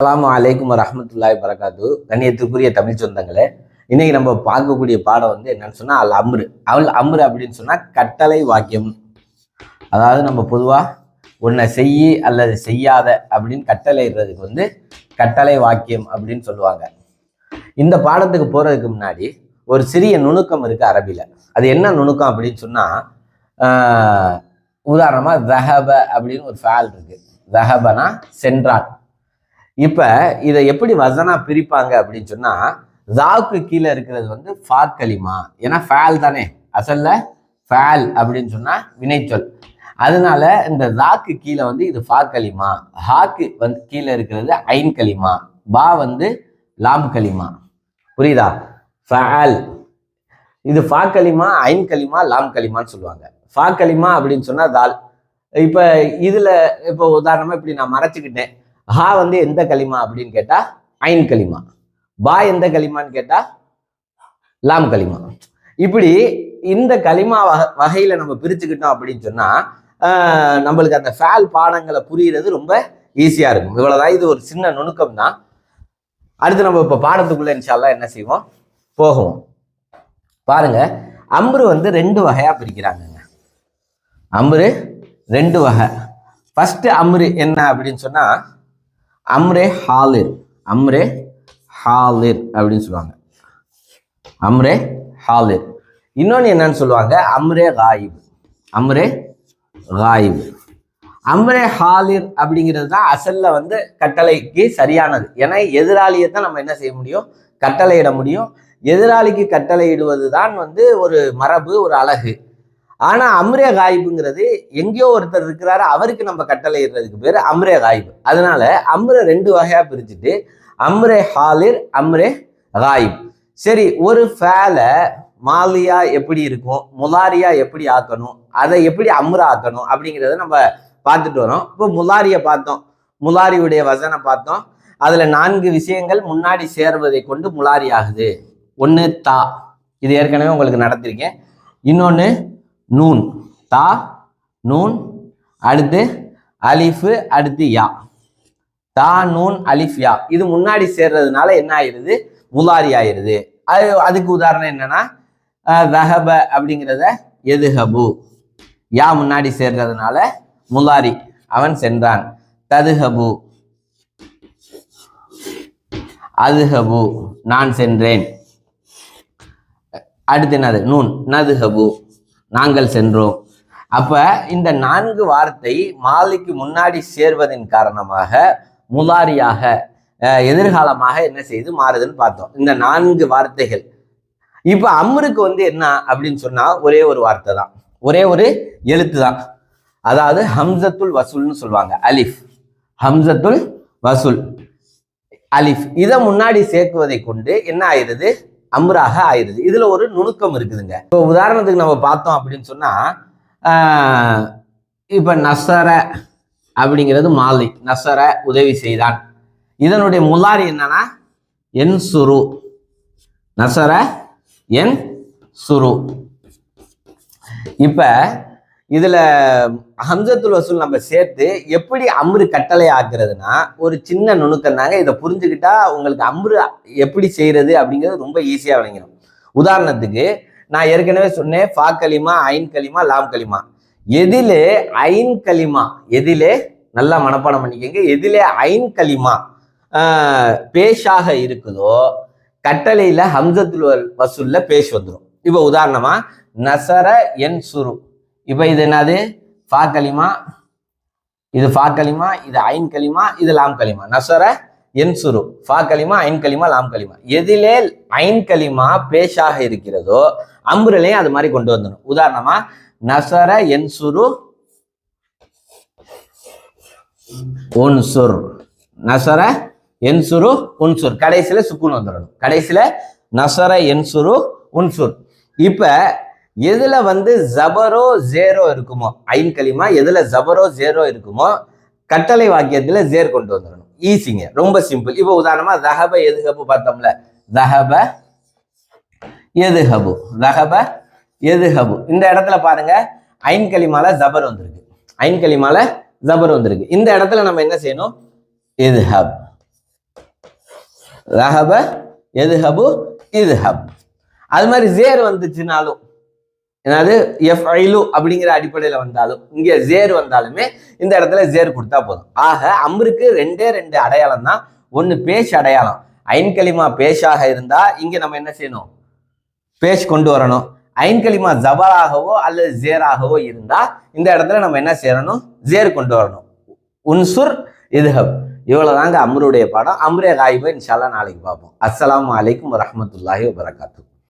அலாம் அலைக்கும் ரஹமத்துல்லாய் பரகாத்து கண்ணியத்துக்குரிய தமிழ் சொந்தங்களே இன்னைக்கு நம்ம பார்க்கக்கூடிய பாடம் வந்து என்னன்னு சொன்னா அல் அம்ரு அவள் அம்ரு அப்படின்னு சொன்னா கட்டளை வாக்கியம். அதாவது நம்ம பொதுவா ஒன்றை செய்ய அல்லது செய்யாத அப்படின்னு கட்டளையிடுறதுக்கு வந்து கட்டளை வாக்கியம் அப்படின்னு சொல்லுவாங்க. இந்த பாடத்துக்கு போறதுக்கு முன்னாடி ஒரு சிறிய நுணுக்கம் இருக்கு அரபில. அது என்ன நுணுக்கம் அப்படின்னு சொன்னா உதாரணமா தஹப அப்படின்னு ஒரு ஃபேல் இருக்கு. தஹபனா சென்றான். இப்போ இதை எப்படி வசனா பிரிப்பாங்க அப்படின்னு சொன்னால் ஜாவுக்கு கீழே இருக்கிறது வந்து ஃபா களிமா. ஏன்னா ஃபேல் தானே. அசல்ல ஃபேல் அப்படின்னு சொன்னால் வினைச்சொல். அதனால இந்த ஜாக்கு கீழே வந்து இது ஃபா களிமா. ஹாக்கு வந்து கீழே இருக்கிறது ஐன் கலிமா பா வந்து லாம் களிமா. புரியுதா? ஃபேல். இது ஃபா களிமா ஐன் கலிமா லாம் கலிமான்னு சொல்லுவாங்க. ஃபா களிமா அப்படின்னு சொன்னால் தால். இப்போ இதில் இப்போ உதாரணமாக இப்படி நான் மறைச்சிக்கிட்டேன். ஹா வந்து எந்த களிமா அப்படின்னு கேட்டா ஐன் களிமா. பா எந்த களிமான்னு கேட்டா லாம் களிமா. இப்படி இந்த களிமா வகை வகையில நம்ம பிரிச்சுக்கிட்டோம் அப்படின்னு சொன்னா நம்மளுக்கு அந்த ஃபேல் பாடங்களை புரியுறது ரொம்ப ஈஸியா இருக்கும். இவ்வளவுதான். இது ஒரு சின்ன நுணுக்கம் தான். அடுத்து நம்ம இப்ப பாடத்துக்குள்ள இன்ஷால்லாம் என்ன செய்வோம்? போகுவோம். பாருங்க. அம்பரு வந்து ரெண்டு வகையா பிரிக்கிறாங்கங்க. அம்பரு ரெண்டு வகை. ஃபர்ஸ்ட் அம்ரு என்ன அப்படின்னு சொன்னா அம்ரே ஹாலிர். அம்ரே ஹாலிர் அப்படின்னு சொல்லுவாங்க. அம்ரே ஹாலிர். இன்னொன்று என்னன்னு சொல்லுவாங்க? அம்ரே காயிப். அம்ரே காயிப். அம்ரே ஹாலிர் அப்படிங்கிறது தான் அசல்ல வந்து கட்டளைக்கு சரியானது. ஏன்னா எதிராளியை தான் நம்ம என்ன செய்ய முடியும்? கட்டளையிட முடியும். எதிராளிக்கு கட்டளையிடுவது தான் வந்து ஒரு மரபு ஒரு அழகு. ஆனா அம்ரே காய்புங்கிறது எங்கேயோ ஒருத்தர் இருக்கிறாரு அவருக்கு நம்ம கட்டளையிடுறதுக்கு பேர் அம்ரே காயிப். அதனால அம்ரே ரெண்டு வகையா பிரிச்சுட்டு அம்ரே ஹாலிர் அம்ரே காயிப். சரி ஒரு ஃபேலை மாலியா எப்படி இருக்கும் முலாரியா எப்படி ஆக்கணும் அதை எப்படி அம்ரா ஆக்கணும் அப்படிங்கிறத நம்ம பார்த்துட்டு வரோம். இப்போ முலாரியை பார்த்தோம். முலாரியுடைய வசனை பார்த்தோம். அதுல நான்கு விஷயங்கள் முன்னாடி சேர்வதை கொண்டு முலாரி ஆகுது. ஒன்று தா. இது ஏற்கனவே உங்களுக்கு நடத்திருக்கேன் இன்னொன்று நூன். தா நூன். அடுத்து அலிஃபு அடுத்து யா. தா நூன் அலிஃப் யா. இது முன்னாடி சேர்றதுனால என்ன ஆயிடுது முலாரி ஆயிடுது அது அதுக்கு உதாரணம் என்னன்னா தஹப அப்படிங்கிறத எதுஹபு. யா முன்னாடி சேர்றதுனால முலாரி அவன் சென்றான். ததுஹபு. அதுஹபு. நான் சென்றேன். அடுத்து என்னது? நூன். நதுஹபு. நாங்கள் சென்றோம். அப்ப இந்த நான்கு வார்த்தை மாலிக்கு முன்னாடி சேர்வதன் காரணமாக முலாரியாக எதிர்காலமாக என்ன செய்து மாறுதுன்னு பார்த்தோம். இந்த நான்கு வார்த்தைகள். இப்ப அம்ருக்கு வந்து என்ன அப்படின்னு சொன்னா ஒரே ஒரு வார்த்தை தான். ஒரே ஒரு எழுத்து தான். அதாவது ஹம்சத்துல் வசூல்னு சொல்லுவாங்க. அலிஃப். ஹம்சத்துல் வசூல். அலிஃப். இதை முன்னாடி சேர்க்குவதை கொண்டு என்ன ஆயிருது அம்ராக ஆயிடுது. இதுல ஒரு நுணுக்கம் இருக்குதுங்க. இப்போ உதாரணத்துக்கு நம்ம பார்த்தோம் அப்படின்னு சொன்னா இப்போ இப்ப நசர அப்படிங்கிறது மாலை. நசர உதவி செய்தான். இதனுடைய முலாரி என்னன்னா என் சுரு. நசர என் சுரு. இப்போ இதுல ஹம்சத்துல் வசூல் நம்ம சேர்த்து எப்படி அம்ரு கட்டளை ஆக்குறதுனா ஒரு சின்ன நுணுக்கம் தாங்க. இதை புரிஞ்சுக்கிட்டா உங்களுக்கு அம்ரு எப்படி செய்யறது அப்படிங்கிறது ரொம்ப ஈஸியா விளங்கிடும். உதாரணத்துக்கு நான் ஏற்கனவே சொன்னேன் ஃபா கலிமா ஐன் கலிமா லாம் கலிமா எதிலே ஐன் கலிமா எதிலே நல்லா மனப்பாடம் பண்ணிக்கங்க எதிலே ஐன் கலிமா பேஷாக இருக்குதோ கட்டளையில ஹம்சத்துல் வசூல்ல பேஷ் வந்துடும் இப்போ உதாரணமா நசர என் சுரு இப்போ இது என்னது? ஃபா கலிமா இது ஃபா கலிமா இது ஐன் கலிமா இது லாம் கலிமா நசர என் சுரு. ஃபா கலிமா ஐன் கலிமா லாம் கலிமா எதிலே ஐன் கலிமா பேஷாக இருக்கிறதோ அம்புரலையும் அது மாதிரி கொண்டு வந்துடும் உதாரணமா நசர என் சுரு உன்சுர் நசர என்சுரு உன்சுர் கடைசியில சுக்குன் வந்துடணும். கடைசியில நசர என்சுரு உன்சுர் இப்ப எதுல வந்து ஜபரோ ஜேரோ இருக்குமோ? ஐன் கலிமா எதுல ஜபரோ ஜேரோ இருக்குமோ? கட்டளை வாக்கியத்துல ஜேர் கொண்டு வந்துடணும் ஈஸிங்க ரொம்ப சிம்பிள் இப்போ உதாரணமா தஹப எதுஹபு பார்த்தோம்ல. தஹப எதுஹபு. தஹப எதுஹபு. இந்த இடத்துல பாருங்க ஐன் கலிமால ஜபர் வந்திருக்கு. ஐன் கலிமால ஜபர் வந்திருக்கு. இந்த இடத்துல நம்ம என்ன செய்யணும்? எதுஹப். ரஹப எதுஹபு இதுஹப் அது மாதிரி ஜேர் வந்துச்சுனாலும் அதாவது எஃப் ஐலு அப்படிங்கிற அடிப்படையில் வந்தாலும் இங்கே ஜேர் வந்தாலுமே இந்த இடத்துல ஜேர் கொடுத்தா போதும். ஆக அம்ருக்கு ரெண்டே ரெண்டு அடையாளம் தான். ஒன்று பேஷ் அடையாளம். ஐன்கலிமா பேஷாக இருந்தால் இங்கே நம்ம என்ன செய்யணும்? பேஷ் கொண்டு வரணும். ஐன்கலிமா ஜபராகவோ அல்லது ஜேராகவோ இருந்தால் இந்த இடத்துல நம்ம என்ன செய்யணும் ஜேர் கொண்டு வரணும். உன்சுர் இதுஹப். இவ்வளோ தாங்க அம்ருடைய பாடம். அம்ரே காயிபை இன்ஷால்லா நாளைக்கு பார்ப்போம். அஸ்லாம் வலைக்கம் வரமத்துல்லாஹி வபரகாத்து